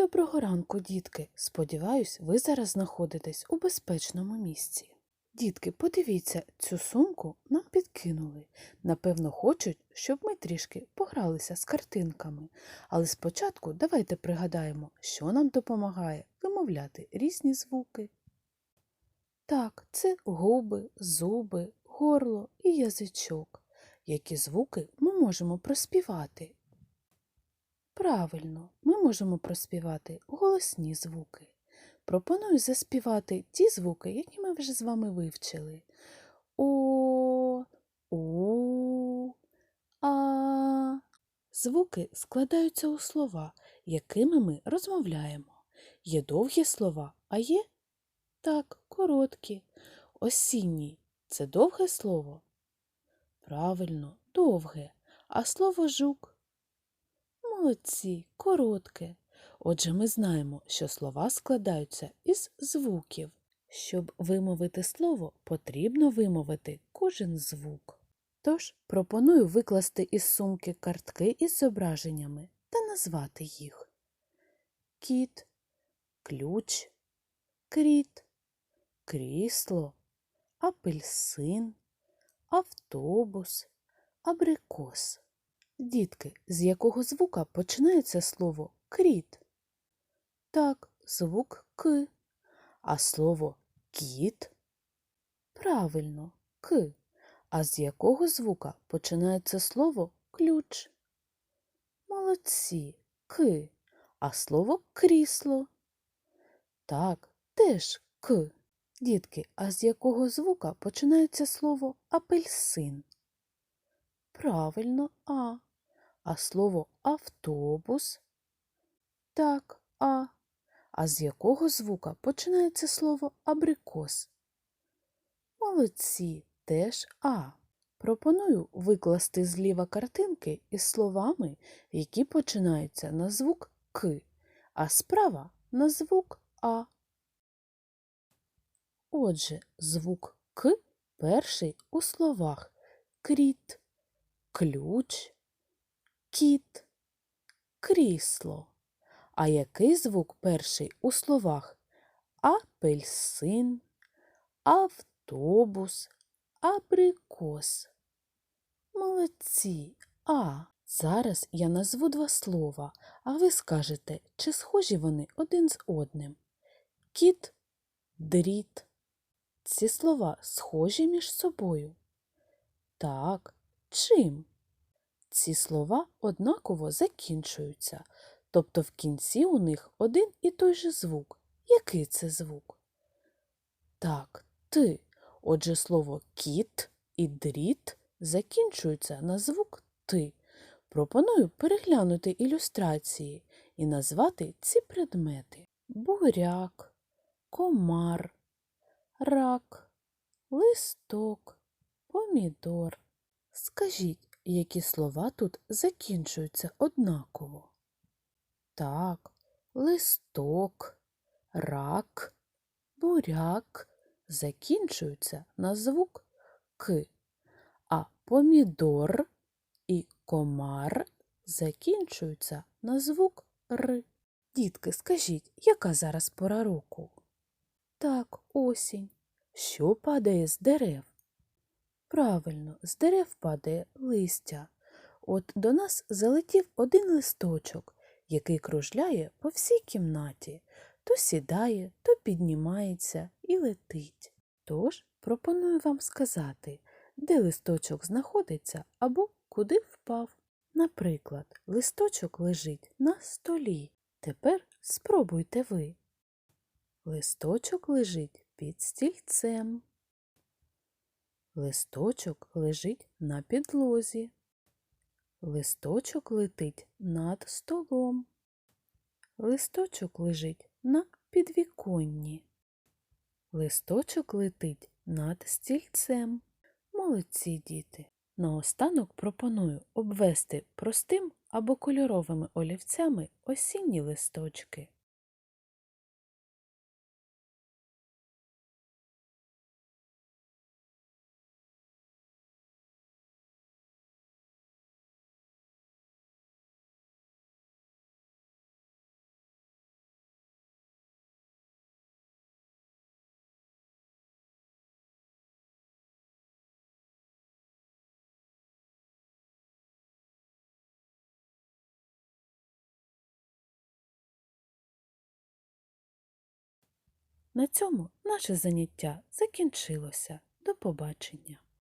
Доброго ранку, дітки. Сподіваюсь, ви зараз знаходитесь у безпечному місці. Дітки, подивіться, цю сумку нам підкинули. Напевно, хочуть, щоб ми трішки погралися з картинками. Але спочатку давайте пригадаємо, що нам допомагає вимовляти різні звуки. Так, це губи, зуби, горло і язичок. Які звуки ми можемо проспівати? Правильно, ми можемо проспівати голосні звуки. Пропоную заспівати ті звуки, які ми вже з вами вивчили. О, у, а. Звуки складаються у слова, якими ми розмовляємо. Є довгі слова, а є так, короткі. Осінній це довге слово? Правильно, довге. А слово жук Молодці, коротке. Отже, ми знаємо, що слова складаються із звуків. Щоб вимовити слово, потрібно вимовити кожен звук. Тож пропоную викласти із сумки картки із зображеннями та назвати їх кіт, ключ, кріт, крісло, апельсин, автобус, абрикос. Дітки, з якого звука починається слово кріт? Так, звук К. А слово кіт? Правильно, К. А з якого звука починається слово ключ? Молодці, К. А слово крісло? Так, теж К. Дітки, а з якого звука починається слово апельсин? Правильно, А. А слово автобус? Так, А. А з якого звука починається слово абрикос? Молодці, теж А. Пропоную викласти зліва картинки із словами, які починаються на звук К, а справа на звук А. Отже, звук К перший у словах кріт, ключ, кіт, крісло. А який звук перший у словах апельсин, автобус, абрикос? Молодці. А. Зараз я назву два слова, а ви скажете, чи схожі вони один з одним. Кіт, дріт. Ці слова схожі між собою. Так, чим? Ці слова однаково закінчуються, тобто в кінці у них один і той же звук. Який це звук? Так, ти. Отже, слово кіт і дріт закінчуються на звук ти. Пропоную переглянути ілюстрації і назвати ці предмети: буряк, комар, рак, листок, помідор. Скажіть, які слова тут закінчуються однаково? Так, листок, рак, буряк закінчуються на звук К, а помідор і комар закінчуються на звук Р. Дітки, скажіть, яка зараз пора року? Так, осінь. Що падає з дерев? Правильно, з дерев падає листя. От до нас залетів один листочок, який кружляє по всій кімнаті, то сідає, то піднімається і летить. Тож пропоную вам сказати, де листочок знаходиться або куди впав. Наприклад, листочок лежить на столі. Тепер спробуйте ви. Листочок лежить під стільцем. Листочок лежить на підлозі. Листочок летить над столом. Листочок лежить на підвіконні. Листочок летить над стільцем. Молодці діти. Наостанок пропоную обвести простим або кольоровими олівцями осінні листочки. На цьому наше заняття закінчилося. До побачення.